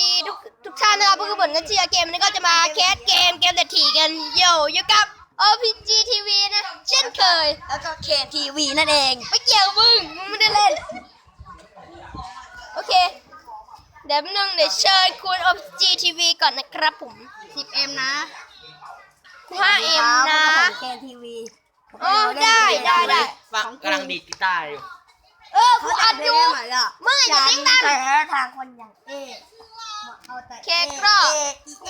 ดีทุกทุกท่านนะครับพวกผมนักเชียร์เกมวันนี้ก็จะมาแคสเกมเกมเดทีกันโยอยู่กับ OPG TV นะเช่นเคย แล้วก็เคนทีวีนั่นเอง ไม่เกี่ยวมึงมึงไม่ได้เล่น โอเค เดี๋ยวแป๊บนึงเดี๋ยวเชิญคุณ OPG TV ก่อนนะครับผม 10M นะ 5M นะเคนทีวีโอ้ได้ได้ได้ฟังกำลังดีดกีตาร์อยู่ เออกูอัดอยู่มึงอย่าดิ้งดันแต่ทางคนอย่างเอเอาแต่ เคกรอบ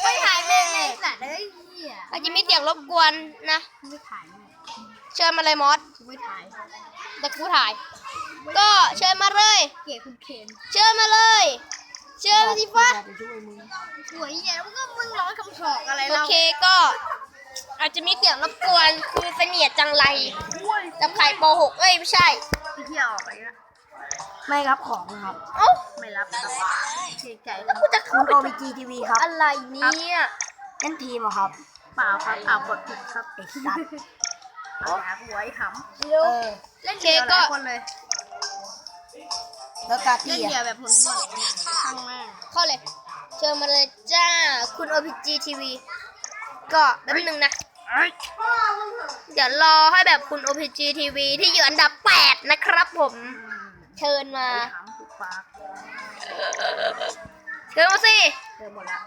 ไม่ถ่ายแม่งเลยสัตว์เอ้ยเหี้ยอาจจะมีเสียงรบกวนนะไม่ถ่ายแม่งเชิญมาเลยมอสไม่ถ่ายแต่กูถ่าย ก็เชิญมาเลยเกลียดคุณเคนเชิญมาเลย เชิญมาสิฟ้าสวยเหี้ยแล้วก็มึงร้องคำสอกอะไรโอเราเคก็ อาจจะมีเสียงรบกวนคือเสนียดจังไรจับไข่ป .6 เอ้ยไม่ใช่พี่เที่ยวออกไปละ ไม่รับของครับเอ้าไม่รับครับเสียใจแล้วกูจะเข้าคุณไปโอวีจีทีวีครับอะไรเนี่ยเล่นทีมเหรอครับเปล่าครับอ่าวกดผิดครับไอ้สัตว์หาหัวไอ้หำเร็วเล่นเคเดียวหก็ลายคนเลยแล้วกาเล่นตี้เดียวอะแบบผลหมดข้างแม่เข้าเลย เชิญมาเลยจ้า คุณ OPG TV ก็แป๊บนึงนะ เดี๋ยวรอให้แบบคุณ OPG TV ที่อยู่อันดับ 8 นะครับผม เชิญมาไอ้หำถูกปากเชิญมาสิ เจอหมดละ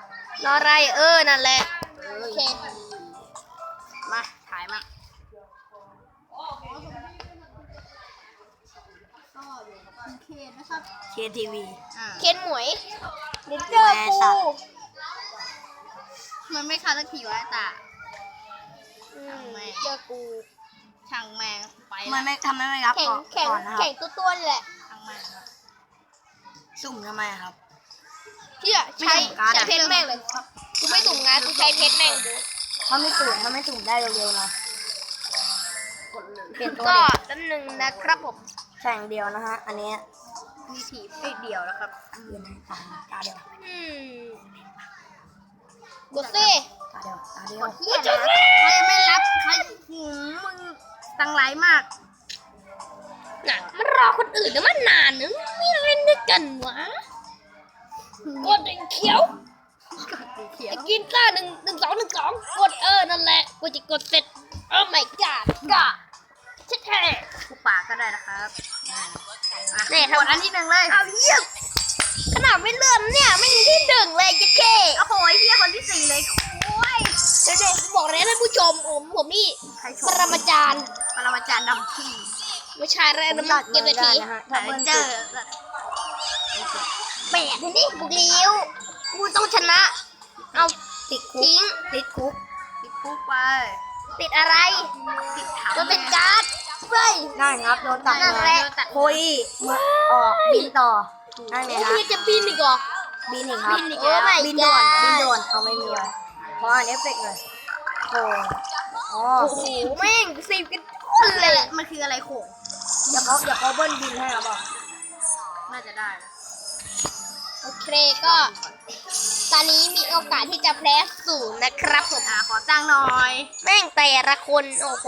รออะไรเออ นั่นแหละเอโออเค มาถ่ายมาคุณเคนนะครับเคนทีวี เคนหมวยเดี๋ยวเจอแม่กูสัตว์ มันไม่คันสักทีวะตา อืมเจอกู ช่างแมงไปมันไม่ทำไมไม่รับแข่งก่อนแข่งก่อนนะครับแข่งตัวตัวๆนี่แหละ ช่างแมงครับสุ่มทำไมครับ พี่อะใช้ไม่สุ่มการ์ดใช้เพชรแม่งเลยกูไม่สุ่มงานกูใช้เพชรแม่งดูถ้าไม่สุ่มถ้าไม่สุ่มได้เร็วๆนะเปลี่ยนตัวก็ดิแป๊บนึงนะครับผมแข่งเดียวนะฮะอันเนี้ยมีถีบเดียวแล้วครับเปลี่ยนตาตาเดียวอืมกดสิตาเดียวตาเดียวเฮียนะใครไม่รับใครหืมมึงตังไรมาก น่ะ มันรอคนอื่นนะมันนานนึงไม่เล่นด้วยกันวะกดไอ้เขียวเขียไอ้วกินซ่าหนึ่งหนึ่งสองหนึ่งสองกดเออนั่นแหละกูจะกดเสร็จโอ้ my god ก็ชิดแท้กูปากก็ได้นะครับนี่กดอันที่หนึ่งเลยเอาเยี่ยมขนาดไม่เลื่อนเนี่ยไม่มีที่หนึ่งเลยเจ๊เท่โอ้โหไอ้เหี้ยคนที่สี่เลยโอ้ยเดี๋ยวๆบอกเลยท่านผู้ชมผมผมนี่ใครชปมรมาจารย์ปรมาจารย์ดำขี้ ไม่ใช่อะไรนะมันเก็บนาทีถ้าเบิ้ลเจอแปดทีนี่บุกเลี้ยวกูต้องชนะ เอาติดคุกทิ้งติดคุกติดคุกไปติดอะไรติดตัวเป็นการ์ดเฮ้ยนั่นครับโดนตัดนั่นแหละโคยเมื่อออกบินต่อนั่นไงโอ้ฮะยจะบินอีกเหรอบินอีกครับบินอีกแล้ว Oh my บินด่วน God บินด่วนเอาไม่มีเลยขออ่านเอฟเฟกต์หน่อยโอ้อ๋อโอ้โหแม่งสิบกันคนเลยมันคืออะไรโขง เดี๋ยวเขาเดี๋ยวเขาเบิ้ลบินให้เราบอกน่าจะได้นะโอเคก็ ตอนนี้มีโอกาสที่จะแพ้ศูนย์นะครับผมอ่าขอจ้างหน่อยแม่งแต่ละคนโอ้โห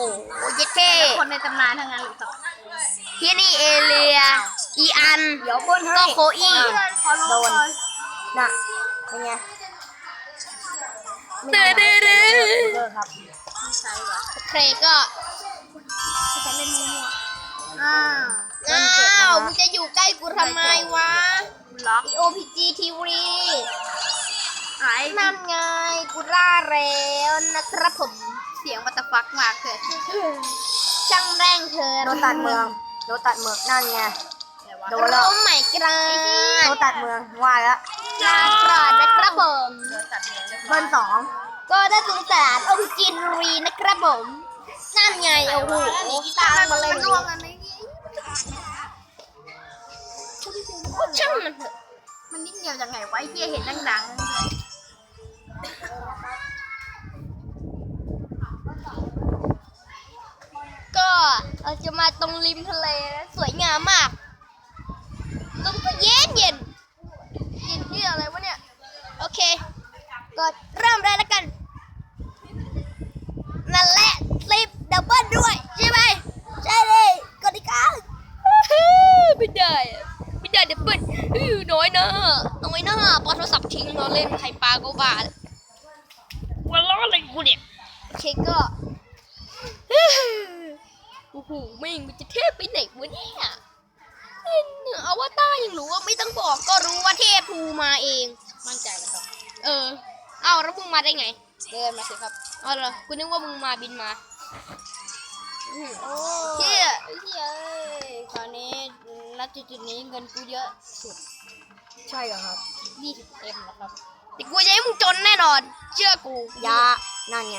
เยัดเท่คนในตำนานทั้งนั้นหรือเปล่าที่นี่เอเลีย อีอันเดี๋ยวเบิ้ลให้ก็โคอี้ขอโดนน่ะเป็นไงเด้อเด้อเด้อเลิกครับไม่ใช่เหรอโอเคก็จะเล่นมั่วๆ อ้าวอ้าวมึงจะอยู่ใกล้กูทำไมวะล็อก OPG TV ไอ้นั่นไงกูล่าแล้วนะครับผมเสียงวัตฟักมากเลยช่างแรงเธอโดนตัดเมืองโดนตัดเมืองนั่นไงโดนโอ้แล้วไม่กราโดนตัดเมืองว่าแล้วลาก่อนนะครับผมเบิ้ลสองก็ได้สงสาร OPG TV นะครับผมนั่นไงโอ้โหตามมาเลยนล่วงอันนี้ ก็ช่างมันเถอะ มันนิดเดียวยังไงวะไอ้เหี้ยเห็นดังก็เราจะมาตรงริมทะเลนะสวยงามมากลมก็เย็นเย็นเย็นที่อะไรวะเนี่ย โอเค ก็เริ่มเลยแล้วกันแหละสิบดับเบิลด้วย ใช่ไหมใช่เลยกติกาไม่ได้อะไม่ได้ดับเบิลอื้อน้อยนะ เอาไว้หน้าปอโทรศัพท์ทิ้งนอน เล่นใครปาก็บาหัวันล้ออะไรกูเนี่ยโอเคก็โอ้โหแม่งมันจะเทพไปไหนวะเนี่ยเนี่ยอวตารยังรู้ว่าไม่ต้องบอกก็รู้ว่าเทพทูมาเอง มั่นใจนะครับ เออ เอาแล้วมึงมาได้ไง เดินมาสิครับ เอาเหรอกูนึกว่ามึงมาบินมาโอ้เฮียเฮ้ยเอ้ยคราวนี้ณจุดจุดๆนี้เงินกูเยอะสุด ใช่เหรอ ครับ20 m แล้วครับแต่กูจะให้มึงจนแน่นอน เชื่อกูยานั่นไง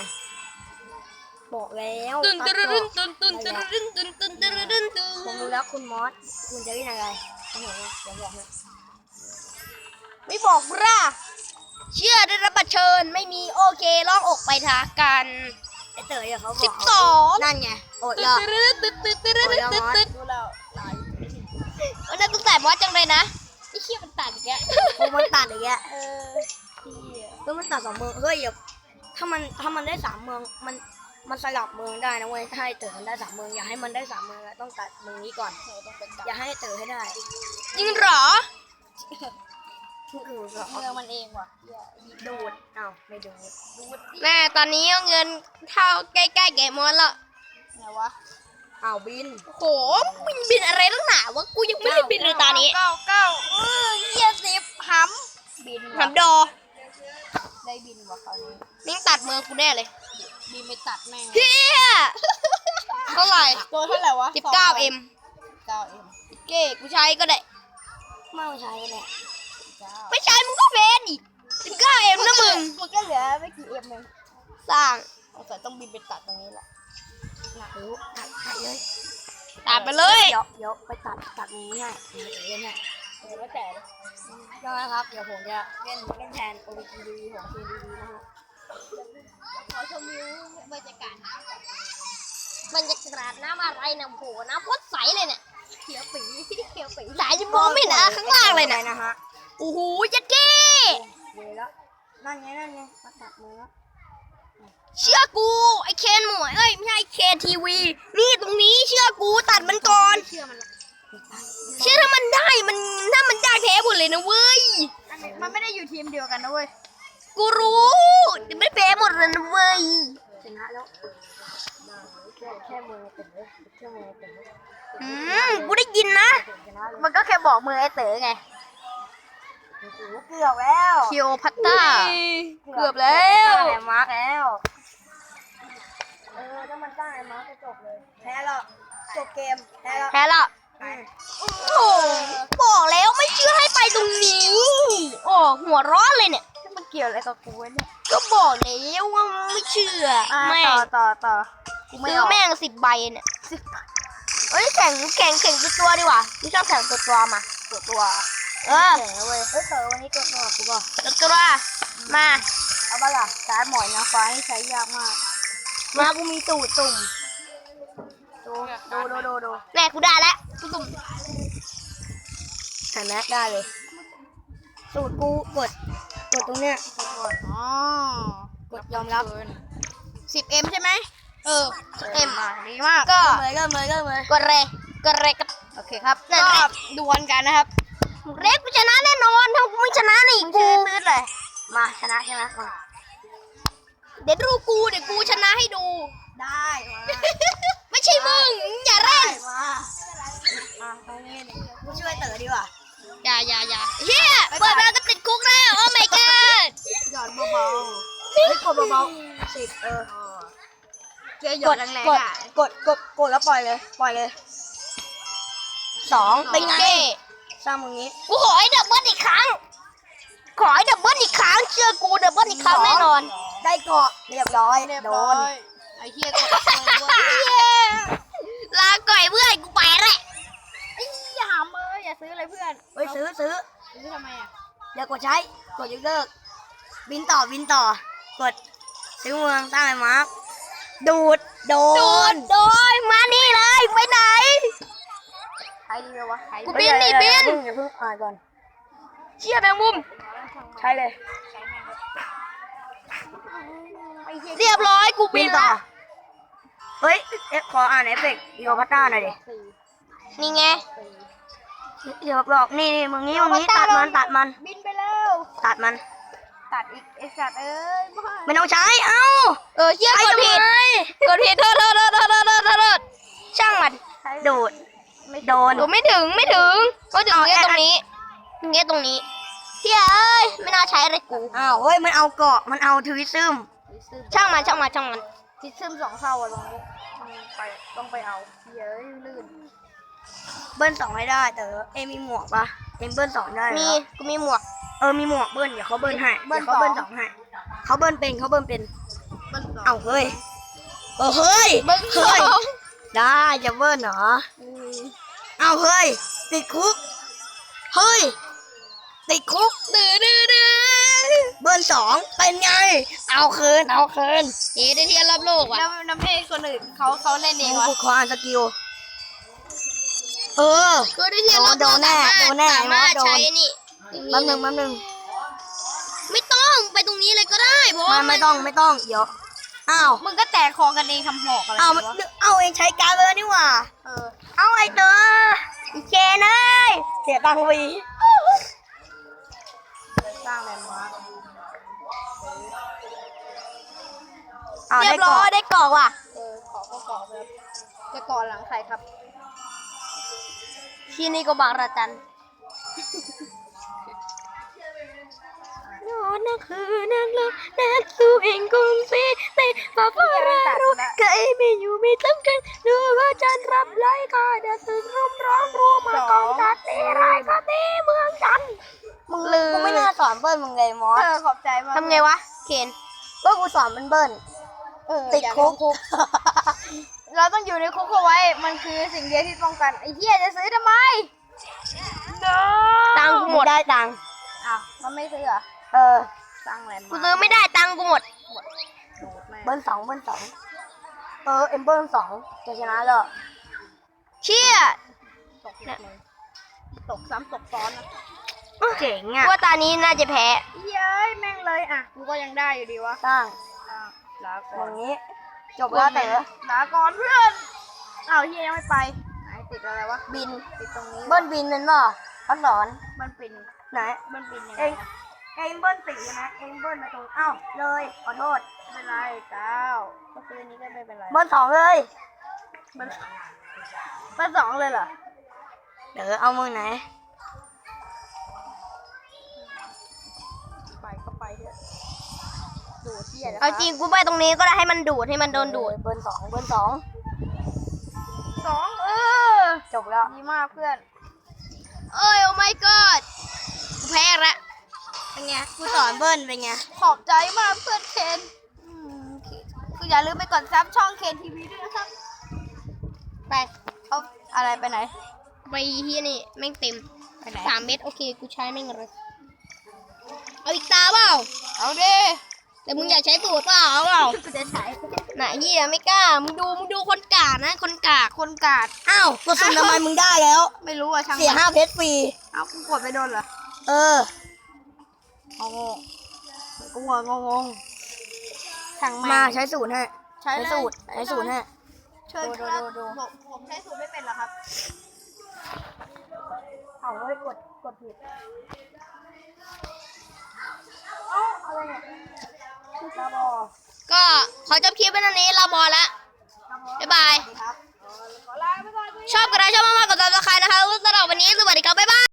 บอกแล้วตื่นตัตื่ดนต่อตื่นตื่นตื่นตื่นตื่นตื่นตื่นตื่นตื่นตื่นผมรู้แล้วคุณมอสคุณจะเล่นอะไรโอ้โหเดี๋ยวบอกให้ไม่บอกร่าเชื่อได้รับบัตรเชิญไม่มีโอเคล่องอกไปทากันไอเต๋อเขาบอกสิบสองนั่นไงโอดตื่ละนตื่นตื่นตื่นตื่นตื่นตื่นตื่นตื่นรู้แล้วหลายวันนั้นตั้งแต่มอสจังเลยนะไอ้เชี่ยมันตัด อีกแล้วผมมันตัดอย่างเงี้ยเออก็มันตัดสองเมืองเฮ้ยอย่าถ้ามันถ้ามันได้สามเมืองมันมันสลับเมืองได้นะเว้ยถ้าไอเต๋อมันได้สามเมืองอย่าให้มันได้สามเมืองแล้วต้องตัดเมืองนี้ก่อนอย่าให้ไอ้เต๋อให้ได้จริงเหรอ ทุกคนก็เมืองมันเองว่ะดูดอ้าวไม่ดูดดูดแม่ตอนนี้เงินเท่าใกล้ๆแกมอสละไงวะ อ้าวบิน โหมึงบินอะไรตั้งหนาวะกูยังไม่ได้บินเลยตอนนี้เก้าเก้าเออเยี่ยสิบหำบินหำดอได้บินว่ะคราวนี้นิ่งตัดเมืองกูแน่เลยบินไปตัดแม่งเฮียเท่าไหร่ตัวเท่าไหร่วะสิบเก้าเอ็มเก้าเอ็มเก้กูใช้ก็ได้ ไม่ใช้เลยเก้าไม่ใช้มึงก็เฟนอีกสิบเก้าเอ็มนะมึง มันก็เหลือไม่กี่เอ็มเองสร้างสงสัยต้องบินไปตัดตรงนี้แหละ หนักรู้ตัดตัดเลยตัดไปเลยเดี๋ยวเดี๋ยวไปตัดตัดตรงนี้ให้เดี๋ยวเล่นให้เดี๋ยวแล้วแต่เลยก็นะครับ เดี๋ยวผมจะเล่นเล่นแทน o b t v ของ t v นะฮะขอชมวิวบรรยากาศบรรยากาศน้ำอะไรนะโหน้ำโคตรใสเลยเนี่ยเขียวปีเขียวปีสายจะมองไม่เห็นนะข้างล่างเลยนะนะนะฮะโอ้โหยัดเก้เวแล้วนั่นไงนั่นไงมาตัดมือแล้ว เชื่อกู ไอเคนหมวยเอ้ยไม่ใช่ไอเคนทีวี นี่ตรงนี้เชื่อกูตัดมันก่อน เชื่อมันละเชื่อถ้ามันได้มันถ้ามันได้แพ้หมดเลยนะเว้ยมันไม่ได้อยู่ทีมเดียวกันนะเว้ยกูรู้เดี๋ยวไม่แพ้หมดเลยนะเว้ย ชนะแล้วแค่แค่มือเต๋อแค่มือเต๋ออืมกูได้ยินนะ ชนะเลยมันก็แค่บอกมือไอเต๋อไง โอ้โหเกือบแล้วคิโอพัตตาเกือบแล้วแพ้มาร์คแล้ว แพ้แล้วจบเกม แพ้แล้วแพ้ละอืมโอ้โหบอกแล้วไม่เชื่อให้ไปตรงนี้โอ้หัวร้อนเลยเนี่ย มันเกี่ยวอะไรกับกูวะเนี่ยก็บอกแล้วว่าไม่เชื่อแม่งต่อต่อต่อกูไม่ซื้อออกแม่งสิบใบเนี่ยเอ้ยแข่งแข่งแข่งตัวตัวดีกว่าพี่ชอบแข่งตัวตัวมา ตัวตัวเออแข่งแล้วเว้ยเฮ้ยเต๋อวันนี้ตัวตัวกูบอกตัวตัวมา เอาบ้าล่ะการดหมอยนะฟ้าให้ใช้ยากมาก มากูมีตูดตุ่ม ดูดูดูดูดูแม่กูได้แล้วกูสุ่มเห็นไหมได้เลย สูตรกูกด กดตรงเนี้ย อ๋อกดยอมรับสิบเอ็มใช่ไหมเออเอ็มดีมากก็เริ่มเลยเริ่มเลยเริ่มเลยกดเลยกดเลยกับโอเคครับนั่นแหละดวลกันนะครับ เล็กกูชนะแน่นอนถ้ากูไม่ชนะนี่กูตื้นเลยมาชนะชนะก่อนเดี๋ยวดูกูเดี๋ยวกูชนะให้ดูได้มา ไม่ใช่มึง อย่าเล่นมามาตรงนี้เนี่ยกูช่วยเต๋อดีกว่า อย่าอย่าอย่าเฮียเปิดมาก็ติดคุกแล้ว โอ้ my god หยอดเบาๆเฮ้ยกดเบาๆสิบเออเจอหยกดดแรงกๆดอะกดกดกดแล้วปล่อยเลย ปล่อยเลยสองเป็นไงเก้สร้างมึงนี้กูขอให้ดับเบิลอีกครั้ง ขอให้ดับเบิลอีกครั้ง เชื่อกูดับเบิลอีกครั้งแน่นอน ได้เกาะเรียบร้อยโดน ไอ้เฮียกดลาก่อยเพื่อนกูไปแหละอย่าหามเอ้ยอย่าซื้อเลยเพื่อนเฮ้ยซื้อซื้อซื้อทำไมอะเดี๋ยวกดใช้กดยกเลิกบินต่อบินต่อกดซื้อเมืองสร้างไอ้มาร์คดูดโดโดนนโดนมานี่เลยไปไหนใช้ดีเลยวะกูบินนี่บินอย่าเพิ่งอ่านก่อนเชี่ยแมงมุมใช้เลยเรียบร้อยกูบินต่อละ เฮ้ยเอฟขออ่านเอฟเฟกต์โยพัตตาหน่อยดินี่ไงเดี๋ยวบอกนี่นี่มึงนี้มึงนี้ตัดมันตัดมัน บินไปตัดมัน ตัดอีกไอสัตว์เอ้ยบ้าไม่ต้องใช้เอ้าเออเชี่ยใช้กดผิดทำไมกดผิดโทษโทษโทษโทษโทษโทษโทษช่างมันโดดโดนโดนไม่ถึงไม่ถึงก็ถึงเอาเงี้ยแอดตรงนี้เงี้ยตรงนี้เฮียเอ้ยไม่น่าใช้อะไรกูอ้าวเฮ้ยมันเอาเกาะมันเอาทวิซึมช่างมันช่างมันช่างมัน ทิศซึมสองเท่าอะตรงนี้ต้องไปต้องไปเอาเยอะลื่น เบิ้ลสองให้ได้แต่เอ็มมีหมวกปะเอ็มเบิ้ลสองได้เหรอมีกูมีหมวก เออมีหมวกเบิ้ลเดี๋ยวเขาเบิ้ลให้เดี๋ยวเขาเบิ้ลสองให้เขาเบิ้ลเป็นเขาเบิ้ลเป็นเบิ้ลสองเอ้าเฮ้ยเออเฮ้ยเบิ้ลสเฮ้ยองได้จะเบิ้ลเหรอเอ้าเฮ้ยติดคุกเฮ้ย ติดคุกดื้อดื้อดื้อเบิ้ลสองเป็นไง เอาคืนเอาคืนเอ๊ะได้เทียนรอบโลกว่ะน้ำน้ำเพศคนอื่นเขาเขาเล่นเองมึงวะกูขออ่านสกิลเออ คือได้เทียนรอบโดโลกนแน่สามารถโดนแน่สามารถโดนใช้นี่แป๊บหนึงแป๊บหนึงไม่ต้องไปตรงนี้เลยก็ได้เพราะไมาว่าไม่ต้องไม่ต้องเดี๋ยวอ้าวมึงก็แตกคอกันเองทำหอกอะไรเอามันวะเอาเองใช้การ์ดเลยนี่หว่า เออ เอาไอ้เตออีเจนเอ้ยเสียตังค์ฟรีส ร้างแลนด์มาร์คเอาเรียได้บร้ก่ออยนได้กรอกว่ะ เออขอก็ขอแบบจะก่อหลังใครครับ ที่นี่ก็บางระจันนอนนักคือนักลงนักสู้เองกุมสีในฟ้าฟ้ารู้ใครไม่อยู่ไม่สำคัญดูว่าจันทร์รับไล่ก็จะสึกรุมร้อนรัวมากองจัดตีไรายก็ตีเมืองจันทร์ มึงลืม กูไม่น่าสอนเบิ้ลมึงเลยมอสเออขอบใจมากทำไงวะ เคนก็กูสอนมันเบิ้ลเออติดอยากคุกคุกเราต้องอยู่ในคุกเอาไว้ มันคือสิ่งเดียวที่ป้องกันไอ้เหี้ยจะซื้อทำไมตังค์กูหมดได้ตังค์อ้าวมันไม่ซื้อเหรอเออสร้างแลนด์กูมาร์คซื้อไม่ได้ตังค์กูหมด โดดแม่งเบิ้ลสองเบิ้ลสองเออเอ็มเบิ้ลสองจะชนะแล้วเชี่ยตกเลยตกซ้ำตกซ้อนนะ เจ๋งอะว่าตานี้น่าจะแพ้เย้ยแม่งเลยอะกูก็ยังได้อยู่ดีวะสร้างอ้าวลาอก่อนย่างนี้ จบแล้วเต๋อลาก่อนเพื่อนอ้าวเฮียยังไม่ไปไหนติดอะไรวะบินติดตรงนี้เบิ้ลบินเป็นป่ะเขาสอนมันปินไหนมันปินยังเอไงงเองเบิ้ลสี่นะเองเบิ้ลมาตรงเอ้าเลยขอโทษไม่เป็นไรเก้าเมื่อคืนนี้ก็ไม่เป็นไรเบิ้ลสองเลยมันมันสองเลยเหรอเดี๋ยวเอามือไหน ดูดเที่ยนะคเอารับจริงกูไปตรงนี้ก็ได้ให้มันดูดให้มันโดนดูด เบิ้ลสองเบิ้ลสองสองเออ จบแล้ว ดีมากเพื่อน เอ้ยโอ้ my god กูแพ้อีกแล้วเป็นไงกูสอนเบิ้ลเป็นไง ขอบใจมากเพื่อนเคนอืมโอเคคืออย่าลืมไปกดซับช่องเคนทีวีด้วยนะครับ ไป เอาอะไรไปไหน ไปเฮียนี่แม่งเต็มไปไหน สามเม็ดโอเค กูใช้แม่งเลย เอาอีกตาเปล่า เอาดิ แต่มึงอยากใช้สูตรเปล่าเอาเปล่ากูจะใช้ไหนเฮียไม่กล้า มึงดูมึงดูคนกากนะ คนกากคนกาดอ้าวกูสุ่มทำไมมึงได้แล้ว ไม่รู้อะช่างเสียมันห้าเพชรฟรีเอากูกดไปโดนเหรอ เอองงงกูงงงงช่างแม่งมาใช้สูตรให้ใช้ใช้เลยสูตรใช้สูตรให้เชิญครับผมผมใช้สูตรไม่เป็นหรอครับเอาไว้กดกดผิด ก็ขอจบคลิปไว้ตรงนี้ลาบอลละบ๊ายบาย ครับขอลาไปก่อน ชอบกันได้ชอบมากๆกดติดตามนะคะแล้วสำหรับวันนี้สวัสดีครับบ๊ายบาย